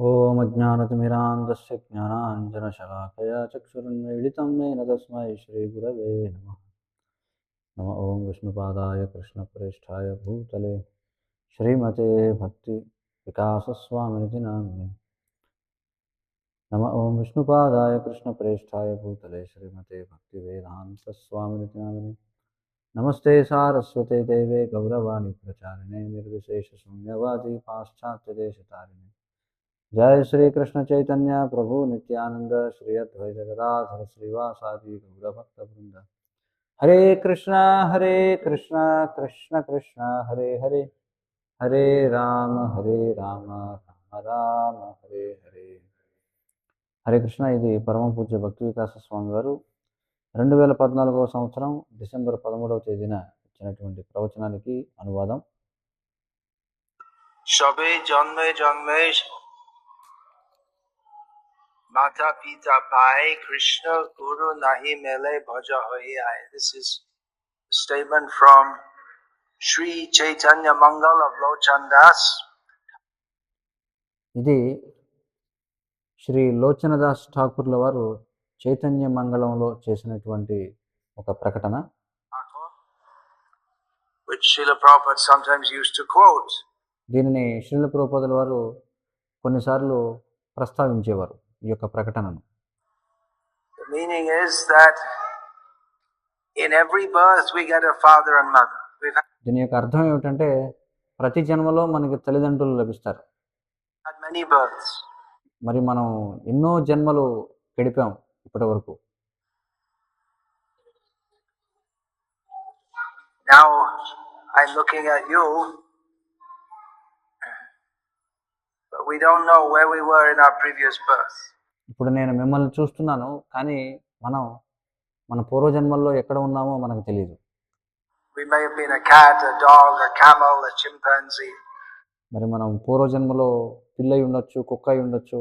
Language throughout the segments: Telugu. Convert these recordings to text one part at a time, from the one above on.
ॐ अज्ञानतिमिरान्धस्य ज्ञानाञ्जनशलाकया चक्षुरुन्मीलितं येन तस्मै श्रीगुरवे नमः। नम ॐ विष्णुपादाय कृष्णप्रेष्ठाय भूतले। श्रीमते भक्तिविकासस्वामिनिति नामिने। नम ॐ विष्णुपादाय कृष्णप्रेष्ठाय भूतले। श्रीमते भक्तिवेदान्तस्वामिनिति नामिने। నమస్తే సారస్వతే దేవే గౌరవాణి ప్రచారిణే నిర్విశేష శూన్యవాది పాశ్చాత్య దేశతారిణి జయ శ్రీకృష్ణ చైతన్య ప్రభు నిత్యానంద శ్రీ అద్వై జగదాధర శ్రీవాసాది గౌరభక్త బృంద హరే కృష్ణ హరే కృష్ణ కృష్ణ కృష్ణ హరే హరే హరే రామ హరే రామ రామ రామ హరే హరే హరే కృష్ణ ఇది పరమ పూజ్య భక్తి వికాస స్వామి గారు రెండు వేల పద్నాలుగవ సంవత్సరం డిసెంబర్ పదమూడవ తేదీన ఇచ్చినటువంటి ప్రవచనానికి అనువాదం সবে জন্মে জন্মে মাতা পিতা পায় কৃষ্ণ গুরু নাহি মেলে ভজ হয়ে আয় this is statement from Sri Chaitanya Mangal of Lochan Das. ఇది శ్రీ లోచనదాస్ ఠాకూర్ల వారు చైతన్య మంగళంలో చేసినటువంటి ఒక ప్రకటన. దీనిని శ్రీల ప్రోపదుల వారు కొన్నిసార్లు ప్రస్తావించేవారు ఈ యొక్క ప్రకటనను is that in every birth we get a father and mother. We've దీని యొక్క అర్థం ఏమిటంటే ప్రతి జన్మలో మనకి తల్లిదండ్రులు లభిస్తారు. మరి మనం ఎన్నో జన్మలు గడిపాం ఇప్పటి వరకు? ఇప్పుడు నేను మిమ్మల్ని చూస్తున్నాను కానీ మనం మన పూర్వ జన్మల్లో ఎక్కడ ఉన్నామో మనకు తెలియదు మరి మనం పూర్వ జన్మలో పిల్లయి ఉండొచ్చు కుక్క అయి ఉండొచ్చు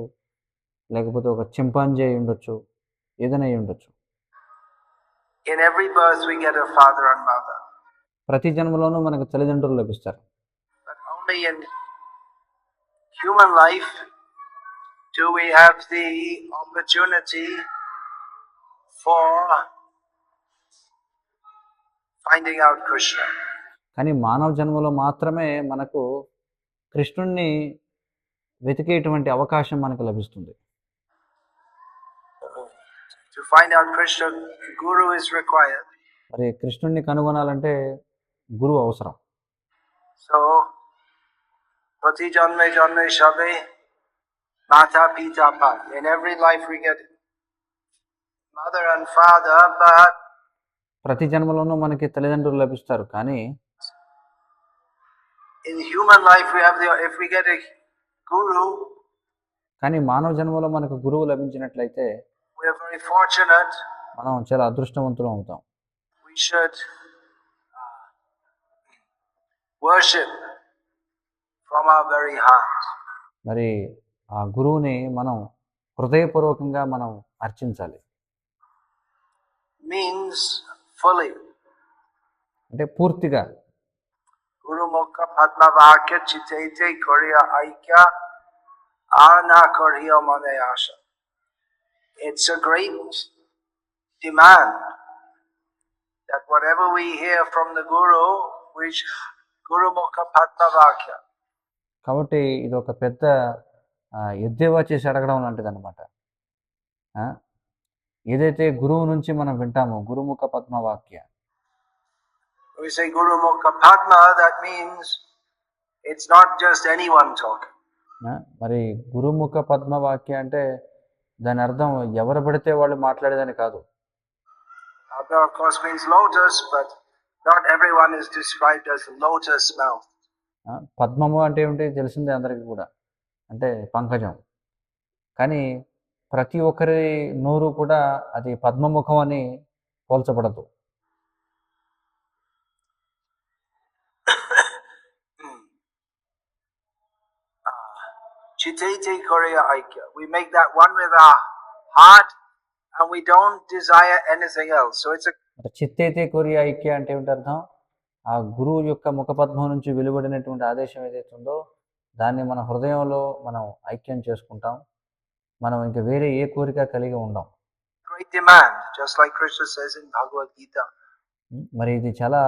లేకపోతే ఒక చింపాంజీ ఉండొచ్చు. ఏదైనా ఉండొచ్చు. In every birth we get father and ప్రతి జన్మలోనూ మనకు తల్లిదండ్రులు లభిస్తారు. Human life to we have the opportunity for finding out Krishna కానీ మానవ జన్మలో మాత్రమే మనకు కృష్ణుణ్ణి వెతికేటువంటి అవకాశం మనకు లభిస్తుంది. To find out Krishna, Guru is required. మరి కృష్ణుణ్ణి కనుగొనాలంటే గురువు అవసరం So, Prati Janme Janme Shabe Mata Pita Pa. In every life we get mother and father, but ప్రతి జన్మలోనూ మనకి తల్లిదండ్రులు లభిస్తారు కానీ in human life we have the if we get a guru, కానీ మానవ జన్మలో మనకు గురువు లభించినట్లయితే మనం చాలా అదృష్టవంతులు అవుతాం. మరి ఆ గురువుని మనం హృదయపూర్వకంగా మనం అర్చించాలి. మీన్స్ ఫుల్లీ అంటే పూర్తిగా. గురు మొక్క పద్మ వాక్య చిత్ ఐక్య ఆ నా కొరియో మన ఆశ. It's a great demand that whatever we hear from the Guru, which Guru Mukha Padma Vakya. కాబట్టి ఇది ఒక పెద్ద ఎద్దేవా చేసి అడగడం లాంటిది అనమాట ఏదైతే గురువు నుంచి మనం వింటామో గురుముఖ పద్మవాక్య we say Guru Mukha Padma, that means it's not just anyone talking. మరి గురుముఖ పద్మవాక్య అంటే దాని అర్థం ఎవరు పడితే వాళ్ళు మాట్లాడేదని కాదు. Padma, of course, means lotus, but not everyone is described as lotus mouth. ఆ, పద్మము అంటే ఏమిటి తెలిసిందే అందరికీ కూడా. అంటే పంకజం. కానీ ప్రతి ఒక్కరి నోరు కూడా అది పద్మముఖం అని పోల్చబడదు. Chitete Korea Aikya. We make that one with our heart and we don't desire anything else. So it's a చిత్తైతే కొరియా ఐక్య అంటే ఏమిటి అర్థం ఆ గురువు యొక్క ముఖపద్మం నుంచి వెలువడినటువంటి ఆదేశం ఏదైతే ఉందో దాన్ని మన హృదయంలో మనం ఐక్యం చేసుకుంటాం మనం ఇంకా వేరే ఏ కోరిక కలిగి ఉండం Great demand, just like Krishna says in Bhagavad Gita. మరి ఇది చాలా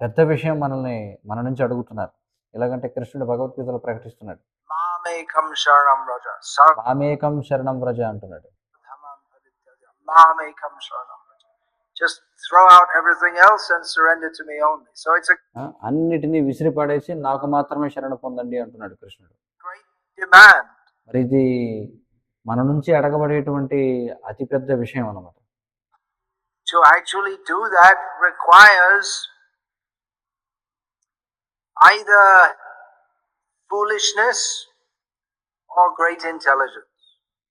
పెద్ద విషయం మనల్ని మన నుంచి అడుగుతున్నారు ఎలాగంటే కృష్ణుడు భగవద్గీతలో ప్రకటిస్తున్నాడు Sharanam Raja. Sarvam మామేకం శరణం వ్రజ అంటున్నాడు Dhamam Parityaja. Mamekam Sharanam Raja. Just throw out everything else and surrender to me only. So it's a ఆ, అన్నిటినీ విసిరిపడేసి నాకు మాత్రమే శరణ పొందండి అంటున్నాడు కృష్ణుడు great demand. మరి ఇది మన నుంచి అడగబడేటువంటి అతిపెద్ద విషయం అన్నమాట To actually do that requires either foolishness.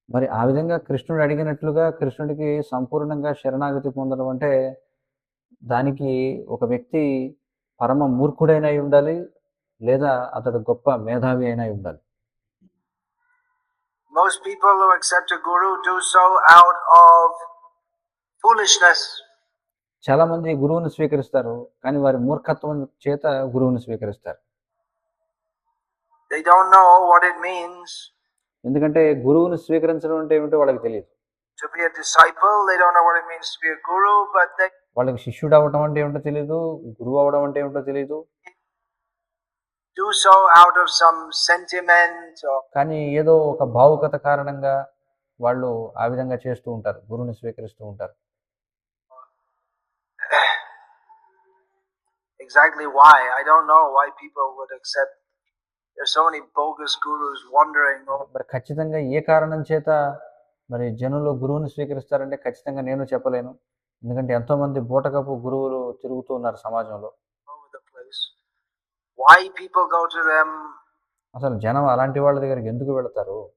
మరి ఆ విధంగా కృష్ణుడు అడిగినట్లుగా కృష్ణుడికి సంపూర్ణంగా శరణాగతి పొందడం అంటే దానికి ఒక వ్యక్తి పరమ మూర్ఖుడైన ఉండాలి లేదా అతడు గొప్ప మేధావి అయిన అయి ఉండాలి. Most people who accept a guru do so out of foolishness. చాలా మంది గురువుని స్వీకరిస్తారు కానీ వారి మూర్ఖత్వం చేత గురువుని స్వీకరిస్తారు. They don't know what it means ఎందుకంటే గురువుని స్వీకరించడం అంటే ఏమిటో వాళ్ళకి తెలియదు. వాళ్ళకి శిష్యుడు అవ్వడం అంటే ఏమిటో తెలియదు గురువు అవ్వడం అంటే ఏమిటో తెలియదు do out of some sentiment కానీ ఏదో ఒక భావుకత కారణంగా వాళ్ళు ఆ విధంగా చేస్తూ ఉంటారు గురువుని స్వీకరిస్తూ ఉంటారు. Exactly why I don't know why people would accept మరి ఖచ్చితంగా ఏ కారణం చేత మరి జనులు గురువుని స్వీకరిస్తారంటే ఖచ్చితంగా నేను చెప్పలేను. ఎందుకంటే ఎంతో మంది బూటకపు గురువులు తిరుగుతూ ఉన్నారు సమాజంలో. people go to them? అసలు జనం అలాంటి వాళ్ళ దగ్గరికి ఎందుకు వెళతారు?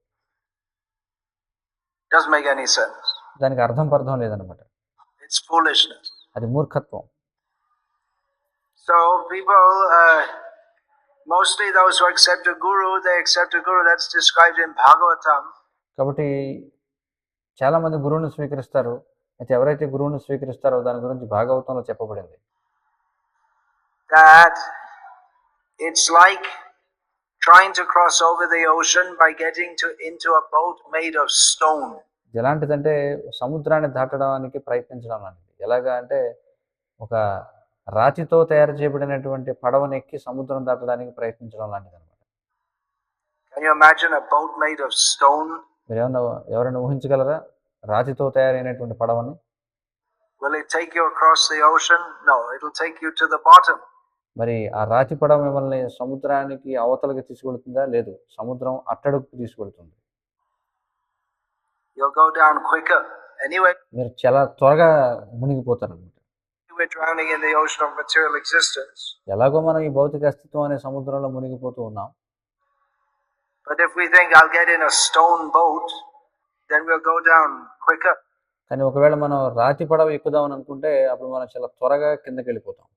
Doesn't make any sense. దానికి అర్థం పర్థం లేదనమాట It's foolishness. అది మూర్ఖత్వం. People, uh, mostly those who accept a guru, they accept a guru that's described in Bhagavatam. కాబట్టి చాలా మంది గురువుని స్వీకరిస్తారు అయితే ఎవరైతే గురువుని స్వీకరిస్తారో దాని గురించి భాగవతంలో చెప్పబడింది that it's like trying to cross over the ocean by getting to into a boat made of stone. ఎలాంటిదంటే సముద్రాన్ని దాటడానికి ప్రయత్నించడం లాంటిది ఎలాగా అంటే ఒక రాతితో తయారు చేయబడినటువంటి పడవని ఎక్కి సముద్రం దాటడానికి ప్రయత్నించడం లాంటిది అనమాట? మీరు ఏమన్నా ఎవరైనా ఊహించగలరా రాతితో తయారైనటువంటి పడవని Will it take you across the ocean? No, it'll take you to the bottom. మరి ఆ రాతి పడవ మిమ్మల్ని సముద్రానికి అవతలకి తీసుకెళ్తుందా లేదు సముద్రం అట్టడుకు తీసుకెళ్తుంది You'll go down quicker. Anyway, మీరు చాలా త్వరగా మునిగిపోతారు అనమాట we're drowning in the ocean of material existence. ఎలాగో మనం ఈ భౌతిక అస్తిత్వం అనే సముద్రంలో మునిగిపోతూ ఉన్నాం But if we think I'll get in a stone boat, then we'll go down quicker. కానీ ఒకవేళ మనం రాతి పడవ ఎక్కుదామని అనుకుంటే అప్పుడు మనం చాలా త్వరగా కిందకి వెళ్ళిపోతాం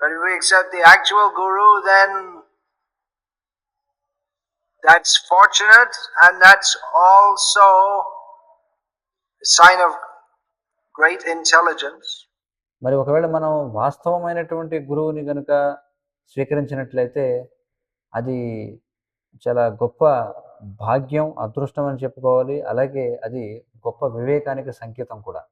But if we accept the actual guru, then that's fortunate and that's also a sign of great intelligence. మరి ఒకవేళ మనం వాస్తవమైనటువంటి గురువుని గనుక స్వీకరించినట్లయితే అది చాలా గొప్ప భాగ్యం అదృష్టం అని చెప్పుకోవాలి అలాగే అది గొప్ప వివేకానికి సంకేతం కూడా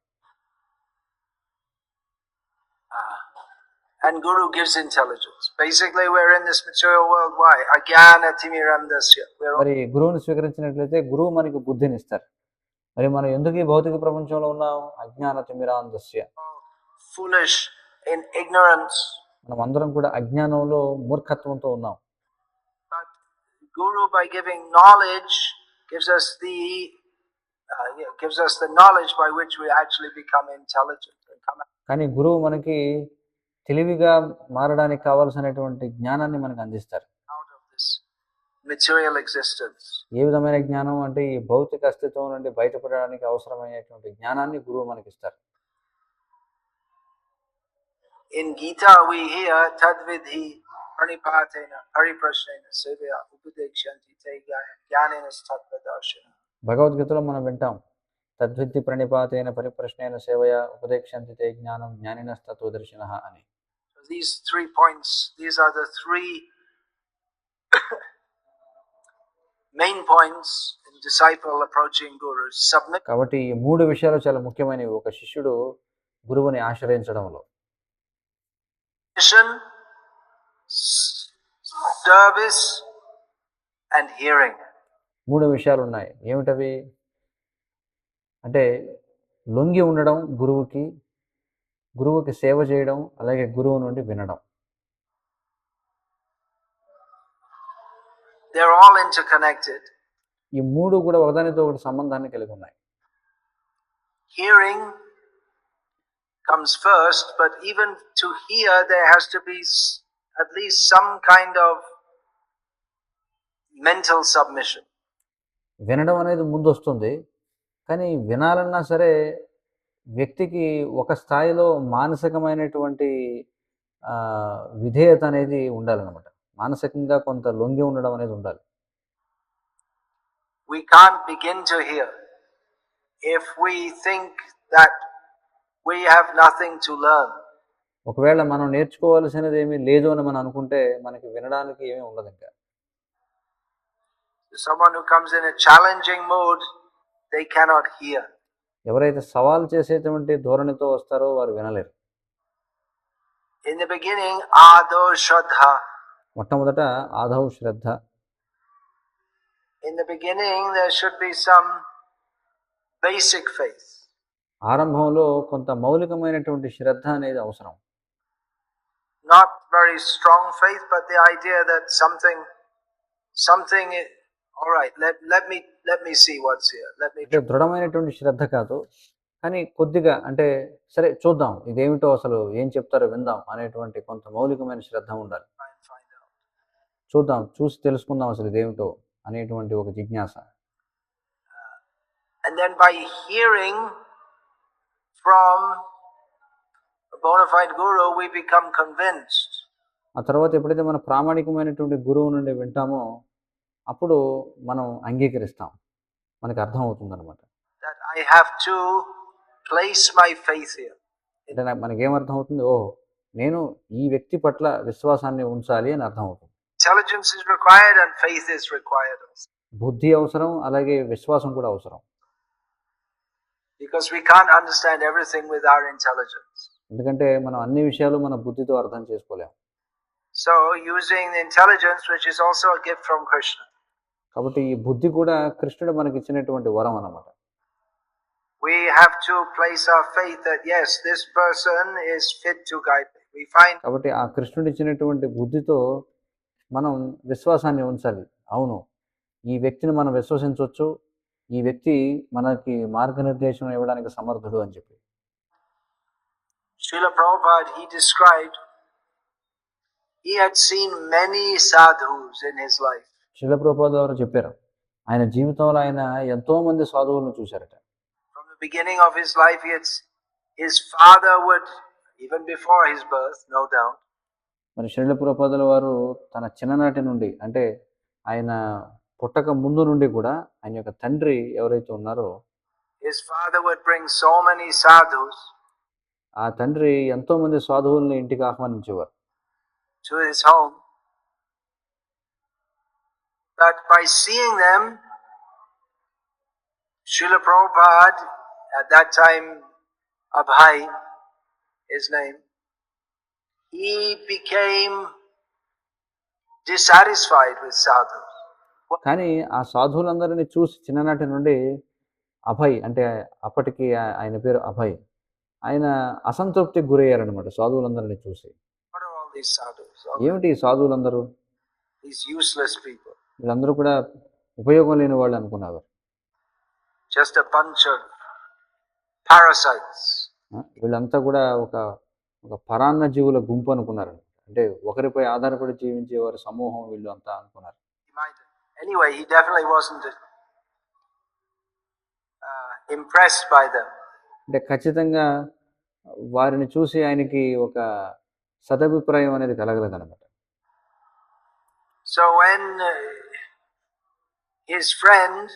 And Guru gives intelligence. Basically, we're in this material world. Why? Agyana timirandasya. మరి గురువుని స్వీకరించినట్లయితే గురువు మనకి బుద్ధిని ఇస్తారు మరి మనం ఎందుకు ఈ భౌతిక ప్రపంచంలో ఉన్నాం అజ్ఞాన తిమిరాంధస్య foolish in ignorance. మనం అందరం కూడా అజ్ఞానంలో మూర్ఖత్వంతో ఉన్నాం Guru, by giving knowledge, gives us the uh, gives us the knowledge by which we actually become intelligent కానీ గురువు మనకి తెలివిగా మారడానికి కావాల్సినటువంటి జ్ఞానాన్ని మనకు అందిస్తారు material existence. ఏ విధమైన జ్ఞానం అంటే ఈ భౌతిక అస్తిత్వం నుండి బయటపడడానికి అవసరమైనటువంటి జ్ఞానాన్ని గురువు మనకి ఇస్తారు Tadvidhi Pranipatena Pariprashnena Sevya Upadekshanti Te Jnanina Tattvadarshana. భగవద్గీతలో మనం వింటాం తద్విద్ది ప్రణిపాతైన పరిప్రశ్నైన సేవయ ఉపదేక్షంతి తే జ్ఞానం జ్ఞానినస్తత్వదర్శిన అని So these three points, these are the three main points in disciple approaching Guru. Submission, కాబట్టి ఈ మూడు విషయాలు చాలా ముఖ్యమైనవి ఒక శిష్యుడు గురువుని ఆశ్రయించడంలో s- service, and hearing. మూడు విషయాలు ఉన్నాయి ఏమిటవి అంటే లొంగి ఉండడం గురువుకి గురువుకి సేవ చేయడం అలాగే గురువు నుండి వినడం They're all interconnected. ఈ మూడు కూడా ఒకదానితో ఒకటి సంబంధాన్ని కలిగి ఉన్నాయి comes first, but even to hear, there has to be s- at least some kind of mental submission. వినడం అనేది ముందు వస్తుంది కానీ వినాలన్నా సరే వ్యక్తికి ఒక స్థాయిలో మానసికమైనటువంటి విధేయత అనేది ఉండాలన్నమాట మానసికంగా కొంత లొంగి ఉండడం అనేది ఉండాలి We can't begin to hear if we think that we have nothing to learn. ఒకవేళ మనం నేర్చుకోవాల్సినది ఏమీ లేదు అని మనం అనుకుంటే మనకి వినడానికి ఏమీ ఉండదు ఇంకా Someone who comes in a challenging mood, they cannot hear. ఎవరైతే సవాల్ చేసేటువంటి ధోరణితో వస్తారో వారు వినలేరు. మొట్టమొదట ఆదౌ శ్రద్ధ ఆరంభంలో కొంత మౌలికమైనటువంటి శ్రద్ధ అనేది అవసరం. Not very strong faith but the idea that something something i- All right, let let me let me see what's here. Let me అంటే దృఢమైనటువంటి శ్రద్ధ కాదు కానీ కొద్దిగా అంటే సరే చూద్దాం ఇదేమిటో అసలు ఏం చెప్తారో విందాం అనేటువంటి కొంత మౌలికమైన శ్రద్ధ ఉండాలి. చూద్దాం చూసి తెలుసుకుందాం అసలు ఇదేమిటో అనేటువంటి ఒక జిజ్ఞాస And then by hearing from a bona fide guru, we become convinced. ఆ తర్వాత ఎప్పుడైతే మన ప్రామాణికమైనటువంటి గురువు నుండి వింటామో అప్పుడు మనం అంగీకరిస్తాం మనకి అర్థం అవుతుంది అనమాట place my faith here. అంటే నాకు మనకేమర్థం అవుతుంది ఓ నేను ఈ వ్యక్తి పట్ల విశ్వాసాన్ని ఉంచాలి అని అర్థం అవుతుంది required also. బుద్ధి అవసరం అలాగే విశ్వాసం కూడా అవసరం Because we can't understand everything with our intelligence. ఎందుకంటే మనం అన్ని విషయాలు మన బుద్ధితో అర్థం చేసుకోలేం So, using the intelligence, which is also a gift from Krishna, కాబట్టి ఈ బుద్ధి కూడా కృష్ణుడు మనకి ఇచ్చినటువంటి వరం అన్నమాట we have to place our faith that yes, this person is fit to guide me. We find కాబట్టి ఆ కృష్ణుడు ఇచ్చినటువంటి బుద్ధితో మనం విశ్వాసాన్ని ఉంచాలి అవును ఈ వ్యక్తిని మనం విశ్వసించవచ్చు ఈ వ్యక్తి మనకి మార్గనిర్దేశం ఇవ్వడానికి సమర్థుడు అని చెప్పి Srila Prabhupada, he described, he had seen many sadhus in his life. శిలప్రపాద వారు చెప్పారు. ఆయన జీవితంలో ఆయన ఎంతో మంది సాధువులను చూశారట. The beginning of his life, he had, his father would, even before his birth, no doubt, మరి శైలపురపాదుల వారు తన చిన్ననాటి నుండి అంటే ఆయన పుట్టక ముందు నుండి కూడా ఆయన యొక్క తండ్రి ఎవరైతే ఉన్నారో his father would bring so many sadhus ఆ తండ్రి ఎంతో మంది సాధువుల్ని ఇంటికి ఆహ్వానించేవారు. to his home. But by seeing them, Srila Prabhupada, at that time Abhai, his name, he became dissatisfied with sadhus. కానీ ఆ సాధువులందరినీ చూసి చిన్ననాటి నుండి అభయ్ అంటే అప్పటికి ఆయన పేరు అభయ్ ఆయన అసంతృప్తికి గురయ్యారనమాట సాధువులందరినీ చూసి ఏమిటి సాధువులందరూ useless people. వీళ్ళందరూ కూడా ఉపయోగం లేని వాళ్ళు అనుకున్నారు. ఆ, వీళ్ళంతా కూడా ఒక ఒక పరాన్న జీవుల గుంపు అనుకున్నారు. అంటే ఒకరిపై ఆధారపడి జీవించే వారి సమూహం వీళ్ళు అంతా అనుకున్నారు. Uh. అంటే ఖచ్చితంగా వారిని చూసి ఆయనకి ఒక సదభిప్రాయం అనేది కలగలేదన్నమాట. So when uh, his friend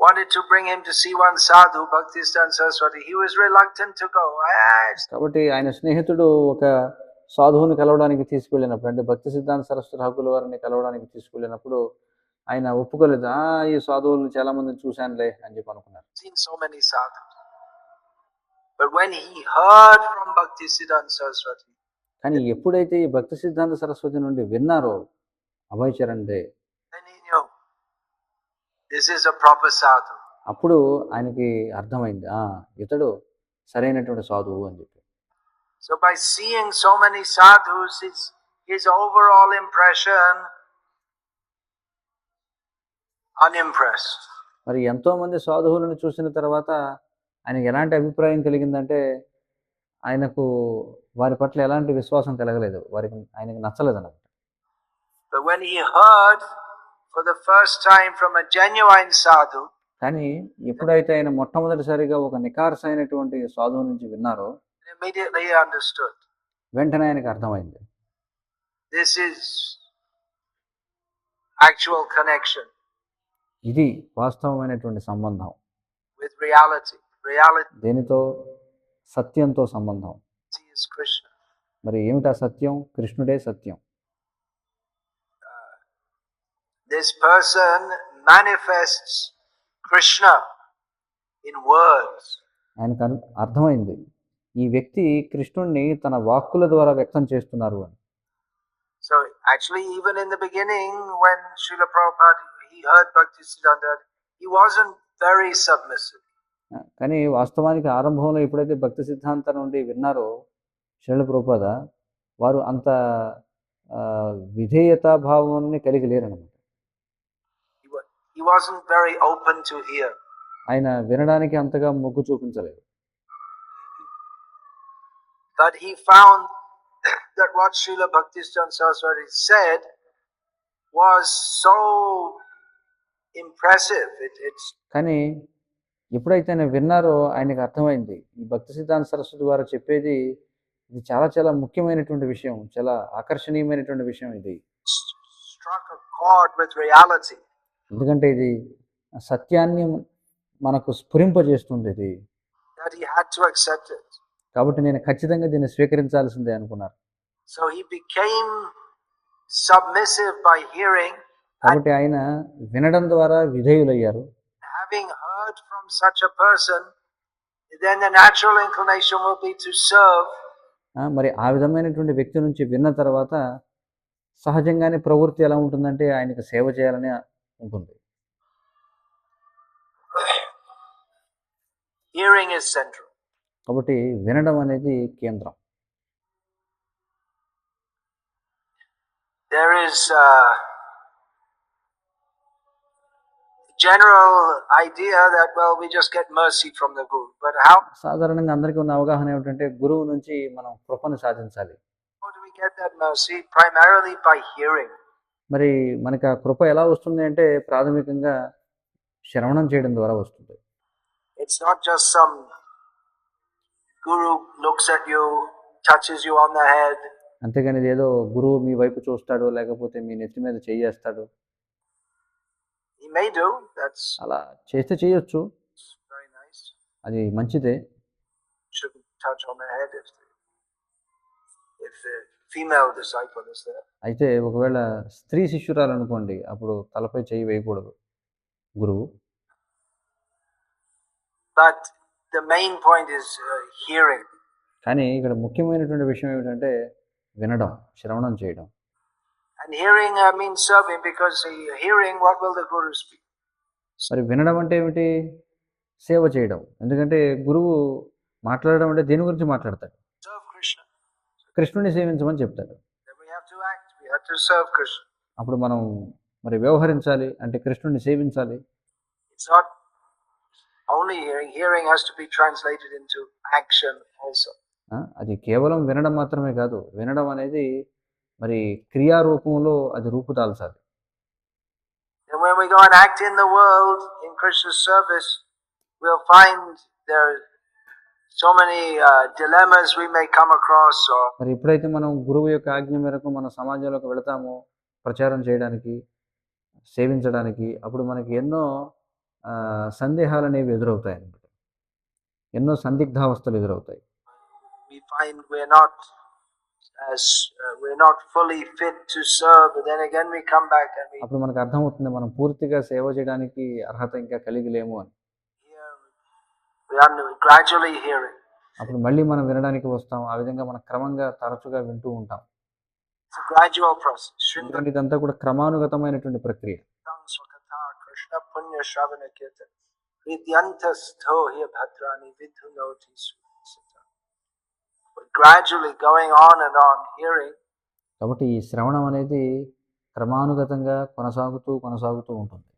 wanted to bring him to see one sadhu bhakti saraswati. He was reluctant to go. కాబట్టి ఆయన స్నేహితుడు ఒక సాధువుని కలవడానికి తీసుకువెళ్ళినప్పుడు ఫ్రెండ్ భక్తి సిద్ధాంత సరస్వతి హక్కుల వారిని కలవడానికి తీసుకువెళ్ళినప్పుడు ఆయన ఒప్పుకోలేదు. ఆ ఈ సాధువులను చాలా మందిని చూశానులే అని చెప్పి అనుకున్నారు. కానీ ఎప్పుడైతే ఈ భక్తి సిద్ధాంత సరస్వతి నుండి విన్నారో Abhaycharan they this is a proper sadhu. అప్పుడు ఆయనకి అర్థమైంది "ఆ, ఇతడు సరైనటువంటి సాధువు అని చెప్పి So by seeing so many sadhus, his, his overall impression unimpressed. మరి ఎంతో మంది సాధువులను చూసిన తర్వాత ఆయనకి ఎలాంటి అభిప్రాయం కలిగిందంటే ఆయనకు వారి పట్ల ఎలాంటి విశ్వాసం కలగలేదు వారికి ఆయనకి నచ్చలేదు అన్నమాట when he heard కొద్ది ఫస్ట్ టైం ఫ్రమ్ అ జన్యువ ఆయన సాధు కానీ ఎప్పుడైతే ఆయన మొట్టమొదటిసారిగా ఒక నికారస అయినటువంటి సాధువు నుంచి విన్నారో వెంటనే ఆయనకు అర్థమైంది. దిస్ ఇస్ యాక్చువల్ కనెక్షన్ ఇది వాస్తవమైనటువంటి సంబంధం. విత్ రియాలిటీ రియాలిటీ దీనితో? సత్యంతో సంబంధం. మరి ఏమిటా సత్యం? కృష్ణుడే సత్యం. This person manifests Krishna in words. ఆయనకు అర్- అర్థమైంది ఈ వ్యక్తి కృష్ణుణ్ణి తన వాక్కుల ద్వారా వ్యక్తం చేస్తున్నారు అని So actually, even in the beginning, when Srila Prabhupada he heard Bhaktisiddhanta, he wasn't very submissive. కానీ వాస్తవానికి ఆరంభంలో ఎప్పుడైతే భక్తి సిద్ధాంత నుండి విన్నారో శైల ప్రభుపాద వారు అంత ఆ, విధేయతా భావాన్ని కలిగి లేరనమాట He, wa- he wasn't very open to hear. ఆయన వినడానికి అంతగా మొగ్గు చూపించలేదు But he found that what Srila Bhaktisiddhanta Saraswati said was so impressive. It, it's కానీ ఎప్పుడైతే ఆయన విన్నారో ఆయనకు అర్థమైంది ఈ భక్తి సిద్ధాంత సరస్వతి వారు చెప్పేది ఇది చాలా చాలా ముఖ్యమైనటువంటి విషయం చాలా ఆకర్షణీయమైనటువంటి విషయం ఇది struck a chord with reality. ఎందుకంటే ఇది సత్యాన్ని మనకు స్ఫురింపజేస్తుంది ఇది. కాబట్టి నేను ఖచ్చితంగా దీన్ని స్వీకరించాల్సిందే అనుకున్నారు So he became submissive by hearing, కాబట్టి ఆయన వినడం ద్వారా విధేయులయ్యారు having heard from such a person, then the natural inclination will be to serve. మరి ఆ విధమైనటువంటి వ్యక్తి నుంచి విన్న తర్వాత సహజంగానే ప్రవృత్తి ఎలా ఉంటుందంటే ఆయనకు సేవ చేయాలని ఉంటుంది. కాబట్టి వినడం అనేది కేంద్రం There is a general idea that, well, we just get mercy from the Guru. But how, సాధారణంగా అందరికీ ఉన్న అవగాహన ఏమిటంటే గురువు నుంచి మనం కృపను సాధించాలి how do we get that mercy? Primarily by hearing. మరి మనకి ఆ కృప ఎలా వస్తుంది అంటే ప్రాథమికంగా శ్రవణం చేయడం ద్వారా వస్తుంది. It's not just some guru looks at you, touches you on the head, అంతేగాని ఏదో గురువు మీ వైపు చూస్తాడు లేకపోతే మీ నెత్తి మీద చేయేస్తాడు. అలా చేస్తే చేయొచ్చు. అది మంచిదే. ఫీమేల్ డిసైపుల్స్ అయితే ఒకవేళ స్త్రీ శిష్యురాలు అనుకోండి అప్పుడు తలపై చేయి వేయకూడదు. గురువు? But the main point is hearing కానీ ఇక్కడ ముఖ్యమైనటువంటి విషయం ఏమిటంటే వినడం శ్రవణం చేయడం. And hearing I mean serving because hearing what will the guru speak మరి వినడం అంటే ఏమిటి? సేవ చేయడం. ఎందుకంటే గురువు మాట్లాడడం అంటే దేని గురించి మాట్లాడతాడు? కృష్ణుని సేవించమని చెప్తాడు. అప్పుడు మనం మరి వ్యవహరించాలి అంటే కృష్ణుడిని సేవించాలి. అది కేవలం వినడం మాత్రమే కాదు వినడం అనేది మరి క్రియారూపంలో అది రూపుదాల్సాలి we'll find there are so many uh, dilemmas we may come across, or మరి ఎప్పుడైతే మనం గురువు యొక్క ఆజ్ఞ మేరకు మన సమాజంలోకి వెళతామో ప్రచారం చేయడానికి సేవించడానికి అప్పుడు మనకి ఎన్నో సందేహాలు అనేవి ఎదురవుతాయి అన్నమాట. ఎన్నో సందిగ్ధావస్థలు ఎదురవుతాయి. We find we're not as uh, we're not fully fit to serve, but then again we come back and we అప్పుడు మనకు అర్థమవుతుంది మనం పూర్తిగా సేవ చేయడానికి అర్హత ఇంకా కలిగి లేము అని hear, we are gradually hearing. అప్పుడు మళ్ళీ మనం వినడానికి వస్తాం. ఆ విధంగా మనం క్రమంగా తరచుగా వింటూ ఉంటాం. ఇదంతా కూడా క్రమానుగతమైనటువంటి ప్రక్రియ. కాబట్టి ఈ శ్రవణం అనేది క్రమానుగతంగా కొనసాగుతూ కొనసాగుతూ ఉంటుంది.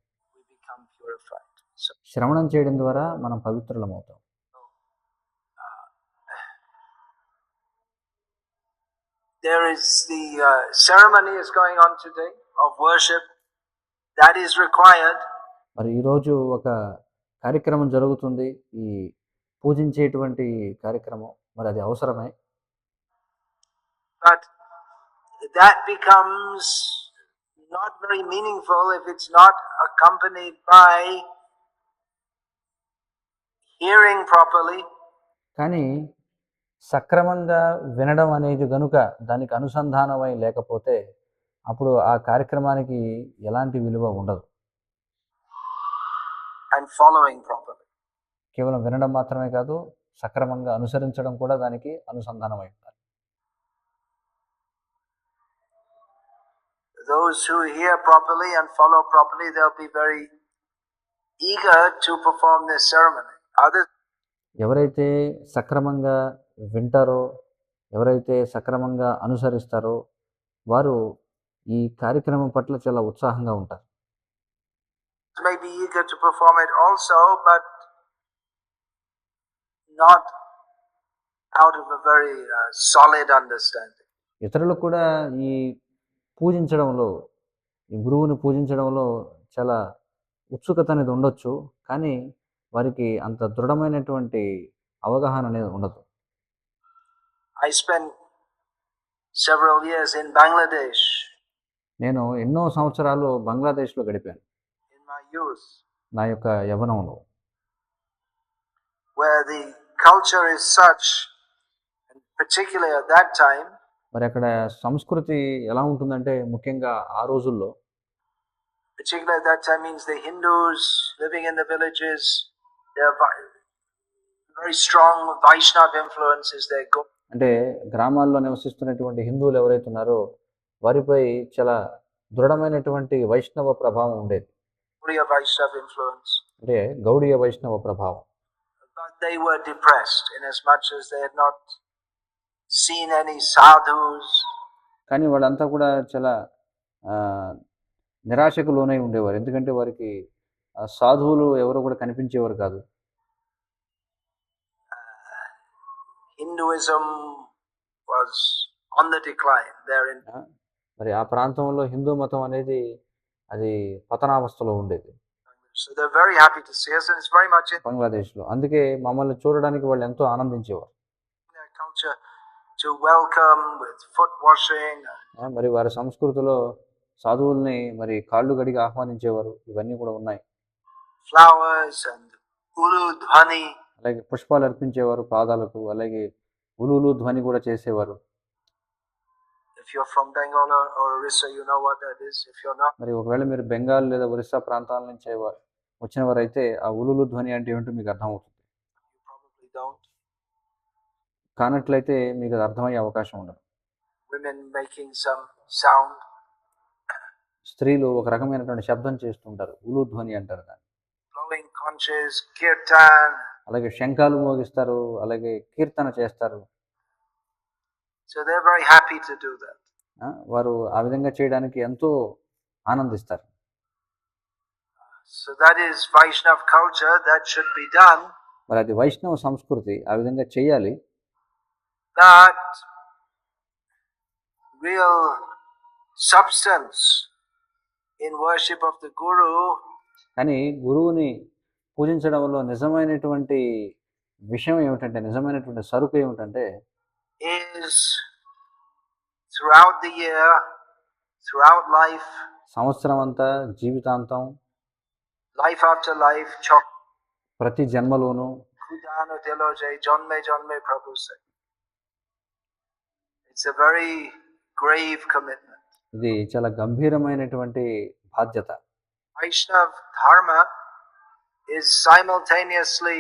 శ్రవణం చేయడం ద్వారా మనం పవిత్రులమవుతాం there is the uh, ceremony is going on today of worship that is required మరి ఈరోజు ఒక కార్యక్రమం జరుగుతుంది ఈ పూజించేటువంటి కార్యక్రమం మరి అది అవసరమే but that becomes not very meaningful if it's not accompanied by hearing properly కానీ సక్రమంగా వినడం అనేది కనుక దానికి అనుసంధానమై లేకపోతే అప్పుడు ఆ కార్యక్రమానికి ఎలాంటి విలువ ఉండదు. అండ్ ఫాలోయింగ్ ప్రాపర్లీ కేవలం వినడం మాత్రమే కాదు సక్రమంగా అనుసరించడం కూడా దానికి అనుసంధానమై ఉండాలి. Those properly and follow properly they will be very eager to perform this ceremony ఎవరైతే సక్రమంగా వింటారో ఎవరైతే సక్రమంగా అనుసరిస్తారో వారు ఈ కార్యక్రమం పట్ల చాలా ఉత్సాహంగా ఉంటారు. May be eager to perform it also, but not out of a very uh, solid understanding. ఇతరులు కూడా ఈ పూజించడంలో ఈ గురువుని పూజించడంలో చాలా ఉత్సుకత అనేది ఉండొచ్చు. కానీ వారికి అంత దృఢమైనటువంటి అవగాహన అనేది ఉండదు. I spend several years in Bangladesh నేను ఎన్నో సంవత్సరాలు బంగ్లాదేశ్లో గడిపాను. ఇన్ మై యూస్ నా యొక్క యవనంలో where the culture is such particular at that time మరి అక్కడ సంస్కృతి ఎలా ఉంటుందంటే ముఖ్యంగా ఆ రోజుల్లో? Particular that time means the Hindus living in the villages అంటే గ్రామాల్లో నివసిస్తున్నటువంటి హిందువులు ఎవరైతే ఉన్నారో వారిపై చాలా దృఢమైనటువంటి వైష్ణవ ప్రభావం ఉండేది. అంటే గౌడీయ వైష్ణవ ప్రభావం they were depressed in as much as they had not seen any sadhus, కానీ వాళ్ళంతా కూడా చాలా నిరాశకు లోనై ఉండేవారు ఎందుకంటే వారికి సాధువులు ఎవరు కూడా కనిపించేవారు కాదు. మరి ఆ ప్రాంతంలో హిందూ మతం అనేది అది పతనావస్థలో ఉండేది. బంగ్లాదేశ్లో అందుకే మమ్మల్ని చూడడానికి వాళ్ళు ఎంతో ఆనందించేవారు. మరి వారి సంస్కృతిలో సాధువుల్ని మరి కాళ్ళు గడిగి ఆహ్వానించేవారు. ఇవన్నీ కూడా ఉన్నాయి. Flowers, and ulu dhvani. అలాగే పుష్పాలు అర్పించేవారు పాదాలకు అలాగే ఉలులు ధ్వని కూడా చేసేవారు If you're from Bengal or, or Orissa, you know what that is. If you're not, మరి ఒకవేళ మీరు బెంగాల్ లేదా ఒరిస్సా ప్రాంతాల నుంచి వచ్చిన వారైతే ఆ ఉలులు ధ్వని అంటే ఏమిటో మీకు అర్థమవుతుంది. కానట్లయితే మీకు అది అర్థమయ్యే అవకాశం ఉండదు Women making some sound, స్త్రీలు ఒక రకమైనటువంటి శబ్దం చేస్తుంటారు ఉలు ధ్వని అంటారు దాన్ని. ఫ్లవింగ్ అలాగే శంఖాలు మోగిస్తారు అలాగే కీర్తన చేస్తారు. So they very happy to వారు ఆ విధంగా చేయడానికి ఎంతో ఆనందిస్తారు. Culture that should be done మరి అది వైష్ణవ సంస్కృతి ఆ విధంగా చేయాలి. That real substance in worship of the guru కానీ గురువుని పూజించడంలో నిజమైనటువంటి విషయం ఏమిటంటే నిజమైనటువంటి సరుకు ఏమిటంటే సంవత్సరం అంతా జీవితాంతం లైఫ్ ఆఫ్టర్ లైఫ్ ప్రతి జన్మలోను ఇది చాలా గంభీరమైనటువంటి బాధ్యత. Vaishnav dharma is simultaneously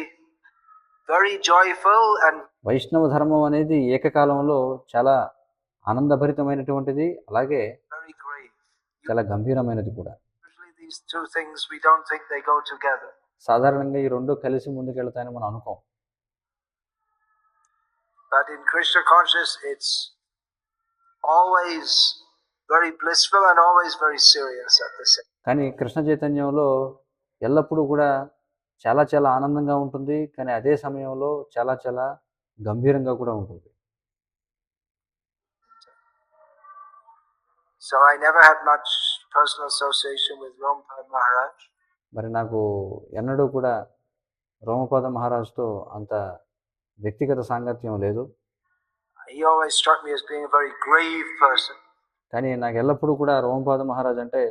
very joyful and వైష్ణవ ధర్మం అనేది ఏకకాలంలో చాలా ఆనందభరితమైనటువంటిది అలాగే. చాలా గంభీరమైనది కూడా Usually these two things we don't think they go together. సాధారణంగా ఈ రెండు కలిసి ముందుకెళ్తాయని మనం అనుకోం But in Krishna conscious, it's always very blissful and always very serious at the same. కానీ కృష్ణ చైతన్యంలో ఎల్లప్పుడూ కూడా చాలా చాలా ఆనందంగా ఉంటుంది కానీ అదే సమయంలో చాలా చాలా గంభీరంగా కూడా ఉంటుంది So I never had much personal association with Rompad Maharaj. మరి నాకు ఎన్నడూ కూడా రోమపాద మహారాజుతో అంత వ్యక్తిగత సాంగత్యం లేదు He always struck me as being a very grave person. కానీ నాకు ఎల్లప్పుడూ కూడా రోమపాద మహారాజ్ అంటే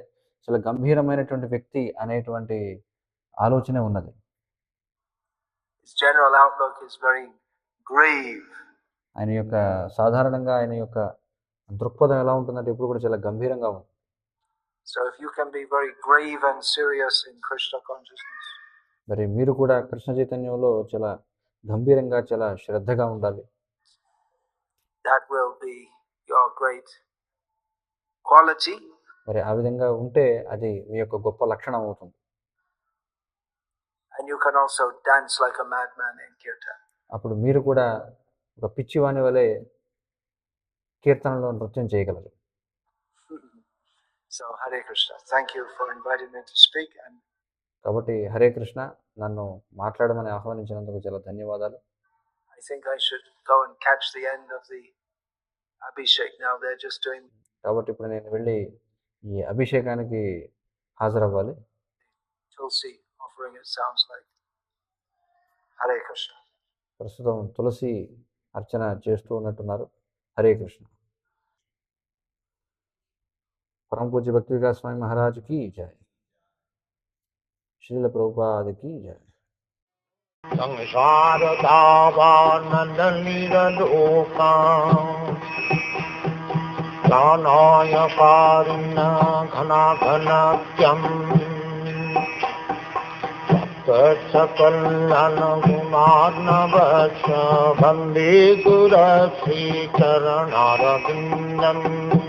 చాలా గంభీరమైనటువంటి వ్యక్తి అనేటువంటి ఆలోచనే ఉన్నది grave. ఆయన యొక్క సాధారణంగా ఆయన యొక్క దృక్పథం ఎలా ఉంటుందంటే ఇప్పుడు కూడా చాలా గంభీరంగా ఉంది So if you can be very grave and serious in Krishna consciousness, మరి మీరు కూడా కృష్ణ చైతన్యంలో చాలా గంభీరంగా చాలా శ్రద్ధగా ఉండాలి that will be your great quality. మరి ఆ విధంగా ఉంటే అది మీ యొక్క గొప్ప లక్షణం అవుతుంది And you can also dance like a madman in kirtan. అప్పుడు మీరు కూడా ఒక పిచ్చివాణి వలె కీర్తనలో నృత్యం చేయగలరు so Hare Krishna. Thank you for inviting me to speak and కాబట్టి హరే కృష్ణ నన్ను మాట్లాడమని ఆహ్వానించినందుకు చాలా ధన్యవాదాలు I think I should go and catch the end of the Abhishek now. They're just doing కాబట్టి ఇప్పుడు నేను వెళ్ళి ఈ అభిషేకానికి హాజరవ్వాలి Tulsi offering, it sounds like. Hare Krishna. ప్రస్తుతం తులసి అర్చన చేస్తూ ఉన్నట్టున్నారు హరే కృష్ణ పరమ పూజ్య భక్తి వికాస్ స్వామి మహారాజుకి జయ శ్రీల ప్రభుపాదకి జయ संसारदावानलिरलोका प्राणाय कारुण्य घनाघनत्यम् सकलनगुणार्णवश वन्दे गुरश्रीचरणारविन्दम्